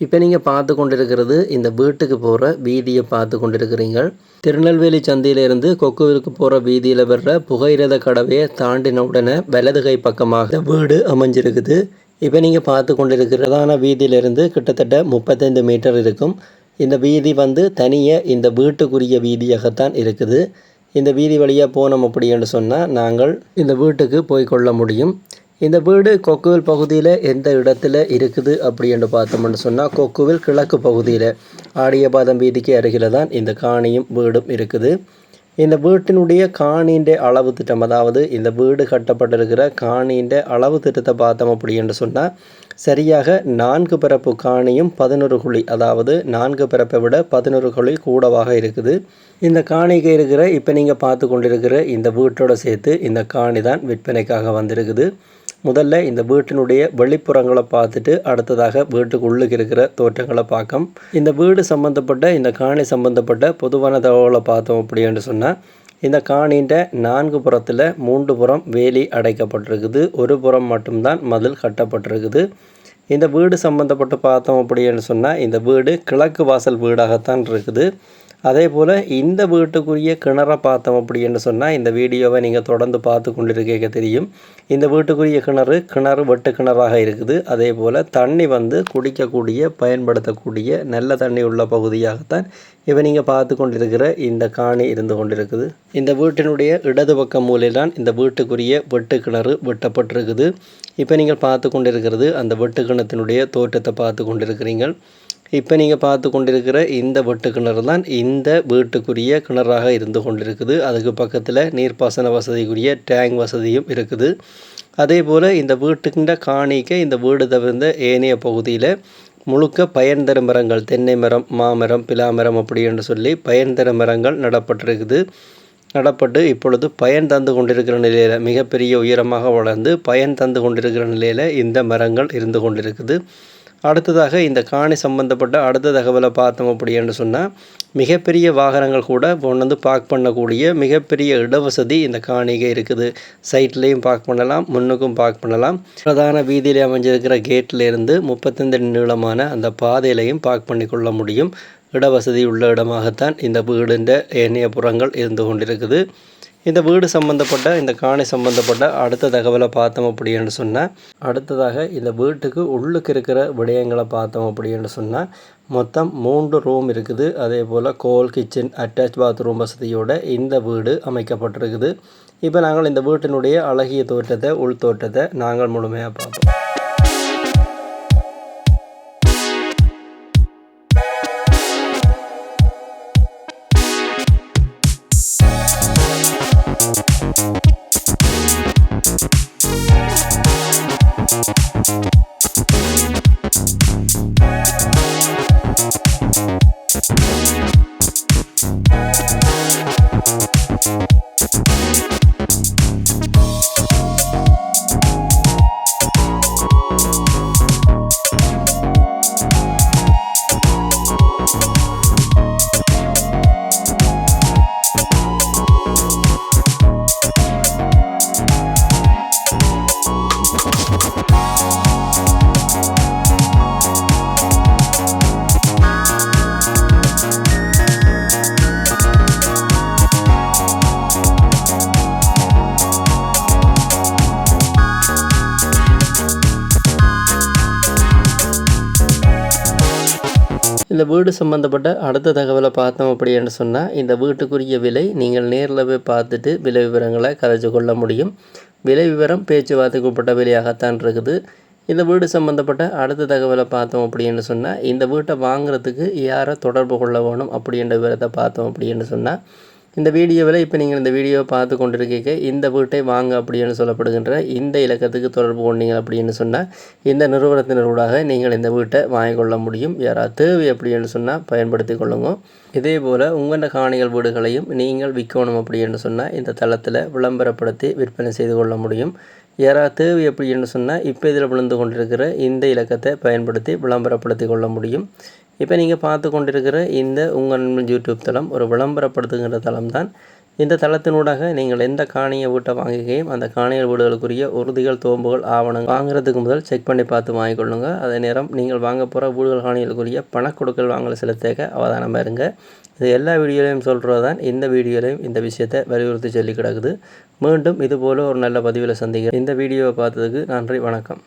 இப்போ நீங்கள் பார்த்து கொண்டிருக்கிறது இந்த வீட்டுக்கு போகிற வீதியை பார்த்து கொண்டிருக்கிறீங்க திருநெல்வேலி சந்தையிலிருந்து கொக்குவிற்கு போகிற வீதியில் வர்ற புகையிரத கடவையை தாண்டின உடனே வலது கை பக்கமாக வீடு அமைஞ்சிருக்குது. இப்போ நீங்கள் பார்த்து கொண்டிருக்கிறதான வீதியிலிருந்து கிட்டத்தட்ட முப்பத்தைந்து மீட்டர் இருக்கும். இந்த வீதி வந்து தனியாக இந்த வீட்டுக்குரிய வீதியாகத்தான் இருக்குது. இந்த வீதி வழியாக போனோம் அப்படின்னு சொன்னால் நாங்கள் இந்த வீட்டுக்கு போய் கொள்ள முடியும். இந்த வீடு கொக்குவில் பகுதியில் எந்த இடத்துல இருக்குது அப்படின்னு பார்த்தோம்னு சொன்னால் கொக்குவில் கிழக்கு பகுதியில் ஆடியபாதம் வீதிக்கு அருகில் தான் இந்த காணியும் வீடும் இருக்குது. இந்த வீட்டினுடைய காணின்ற அளவு திட்டம் அதாவது இந்த வீடு கட்டப்பட்டிருக்கிற காணின்ற அளவு திட்டத்தை பார்த்தோம் அப்படின்னு சொன்னால் சரியாக நான்கு பிறப்பு காணியும் பதினொரு குழி அதாவது நான்கு பிறப்பை விட பதினொரு குழி கூடவாக இருக்குது. இந்த காணிக்கு இருக்கிற இப்போ நீங்கள் பார்த்து கொண்டிருக்கிற இந்த வீட்டோட சேர்த்து இந்த காணி தான் விற்பனைக்காக வந்திருக்குது. முதல்ல இந்த வீட்டினுடைய வெளிப்புறங்களை பார்த்துட்டு அடுத்ததாக வீட்டுக்கு உள்ளுக்கு இருக்கிற தோற்றங்களை பார்க்கும் இந்த வீடு சம்மந்தப்பட்ட இந்த காணி சம்மந்தப்பட்ட பொதுவான தகவலை பார்த்தோம் அப்படின்னு சொன்னால் இந்த காணின்ற நான்கு புறத்தில் மூன்று புறம் வேலி அடைக்கப்பட்டிருக்குது. ஒரு புறம் மட்டும்தான் மதில் கட்டப்பட்டிருக்குது. இந்த வீடு சம்மந்தப்பட்டு பார்த்தோம் அப்படின்னு சொன்னால் இந்த வீடு கிழக்கு வாசல் வீடாகத்தான் இருக்குது. அதே போல் இந்த வீட்டுக்குரிய கிணறை பார்த்தோம் அப்படின்னு சொன்னால் இந்த வீடியோவை நீங்கள் தொடர்ந்து பார்த்து கொண்டிருக்க தெரியும். இந்த வீட்டுக்குரிய கிணறு கிணறு வெட்டு கிணறாக இருக்குது. அதே போல் தண்ணி வந்து குடிக்கக்கூடிய பயன்படுத்தக்கூடிய நல்ல தண்ணி உள்ள பகுதியாகத்தான் இப்போ நீங்கள் பார்த்து கொண்டிருக்கிற இந்த காணி இருந்து கொண்டிருக்குது. இந்த வீட்டினுடைய இடது பக்க மூலையில்தான் இந்த வீட்டுக்குரிய வெட்டு கிணறு வெட்டப்பட்டிருக்குது. இப்போ நீங்கள் பார்த்து கொண்டிருக்கிறது அந்த வெட்டு கிணத்தினுடைய தோற்றத்தை பார்த்து கொண்டிருக்கிறீங்கள் இப்போ நீங்கள் பார்த்து கொண்டிருக்கிற இந்த வெட்டு கிணறு தான் இந்த வீட்டுக்குரிய கிணறாக இருந்து கொண்டிருக்குது. அதுக்கு பக்கத்தில் நீர்ப்பாசன வசதிக்குரிய டேங்க் வசதியும் இருக்குது. அதே போல் இந்த வீட்டுக்கின்ற காணிக்க இந்த வீடு தவிர்ந்த ஏனைய பகுதியில் முழுக்க பயன் தரும் மரங்கள் தென்னை மரம் மாமரம் பிலாமரம் அப்படி என்று சொல்லி பயன் தரும் மரங்கள் நடப்பட்டிருக்குது. நடப்பட்டு இப்பொழுது பயன் தந்து கொண்டிருக்கிற நிலையில் மிகப்பெரிய உயரமாக வளர்ந்து பயன் தந்து கொண்டிருக்கிற நிலையில் இந்த மரங்கள் இருந்து கொண்டிருக்குது. அடுத்ததாக இந்த காணி சம்பந்தப்பட்ட அடுத்த தகவலை பார்த்தோம் அப்படின்னு சொன்னால் மிகப்பெரிய வாகனங்கள் கூட கொண்டு வந்து பார்க் பண்ணக்கூடிய மிகப்பெரிய இடவசதி இந்த காணிகை இருக்குது. சைட்லேயும் பார்க் பண்ணலாம் முன்னுக்கும் பார்க் பண்ணலாம். பிரதான வீதியில் அமைஞ்சிருக்கிற கேட்லேருந்து முப்பத்தஞ்சு நீளமான அந்த பாதையிலையும் பார்க் பண்ணி கொள்ள முடியும். இடவசதி உள்ள இடமாகத்தான் இந்த வீடுன்ற ஏனைய புறங்கள் இருந்து கொண்டிருக்குது. இந்த வீடு சம்மந்தப்பட்ட இந்த காணி சம்மந்தப்பட்ட அடுத்த தகவலை பார்த்தோம் அப்படின்னு சொன்னால் அடுத்ததாக இந்த வீட்டுக்கு உள்ளுக்கு இருக்கிற விடயங்களை பார்த்தோம் அப்படின்னு சொன்னால் மொத்தம் மூன்று ரூம் இருக்குது. அதே போல் கோல் கிச்சன் அட்டாச் பாத்ரூம் வசதியோட இந்த வீடு அமைக்கப்பட்டிருக்குது. இப்போ நாங்கள் இந்த வீட்டினுடைய அழகிய தோற்றத்தை உள் தோற்றத்தை நாங்கள் முழுமையாக பார்ப்போம். இந்த வீடு சம்மந்தப்பட்ட அடுத்த தகவலை பார்த்தோம் அப்படின்னு சொன்னால் இந்த வீட்டுக்குரிய விலை நீங்கள் நேரில் போய் பார்த்துட்டு விலை விவரங்களை கதைச்சு கொள்ள முடியும். விலை விவரம் பேச்சுவார்த்தைக்கு உட்பட்ட விலையாகத்தான் இருக்குது. இந்த வீடு சம்மந்தப்பட்ட அடுத்த தகவலை பார்த்தோம் அப்படின்னு சொன்னால் இந்த வீட்டை வாங்குறதுக்கு யாரை தொடர்பு கொள்ள வேணும் அப்படின்ற விவரத்தை பார்த்தோம் அப்படின்னு சொன்னால் இந்த வீடியோவில் இப்போ நீங்கள் இந்த வீடியோவை பார்த்து கொண்டிருக்கீங்க இந்த வீட்டை வாங்க அப்படின்னு சொல்லப்படுகின்ற இந்த இலக்கத்துக்கு தொடர்பு கொண்டீங்க அப்படின்னு சொன்னால் இந்த நிறுவனத்தினூடாக நீங்கள் இந்த வீட்டை வாங்கிக்கொள்ள முடியும். யாராவது தேவை அப்படின்னு சொன்னால் பயன்படுத்தி கொள்ளுங்க. இதே போல் உங்களோட காணிகள் வீடுகளையும் நீங்கள் விற்கணும் அப்படின்னு சொன்னால் இந்த தளத்தில் விளம்பரப்படுத்தி விற்பனை செய்து கொள்ள முடியும். யாராவது தேவை அப்படின்னு சொன்னால் இப்போ இதில் விழுந்து கொண்டிருக்கிற இந்த இலக்கத்தை பயன்படுத்தி விளம்பரப்படுத்தி கொள்ள முடியும். இப்போ நீங்கள் பார்த்து கொண்டிருக்கிற இந்த உங்கள் யூடியூப் தளம் ஒரு விளம்பரப்படுத்துகின்ற தளம் தான் இந்த தளத்தினூடாக நீங்கள் எந்த காணியை வீட்டை வாங்குகையும் அந்த காணிகள் வீடுகளுக்குரிய உறுதிகள் தோம்புகள் ஆவணங்கள் வாங்குறதுக்கு முதல் செக் பண்ணி பார்த்து வாங்கிக்கொள்ளுங்க அதே நேரம் நீங்கள் வாங்க போகிற வீடுகள் காணிகளுக்குரிய பணக்கொடுக்கல் வாங்கல செலுத்தேக்க அவதானமாக இருங்க. இது எல்லா வீடியோலையும் சொல்கிறது தான் இந்த வீடியோலையும் இந்த விஷயத்தை வலியுறுத்தி சொல்லி கிடக்குது. மீண்டும் இதுபோல் ஒரு நல்ல பதிவில் சந்திக்கிறேன். இந்த வீடியோவை பார்த்ததுக்கு நன்றி வணக்கம்.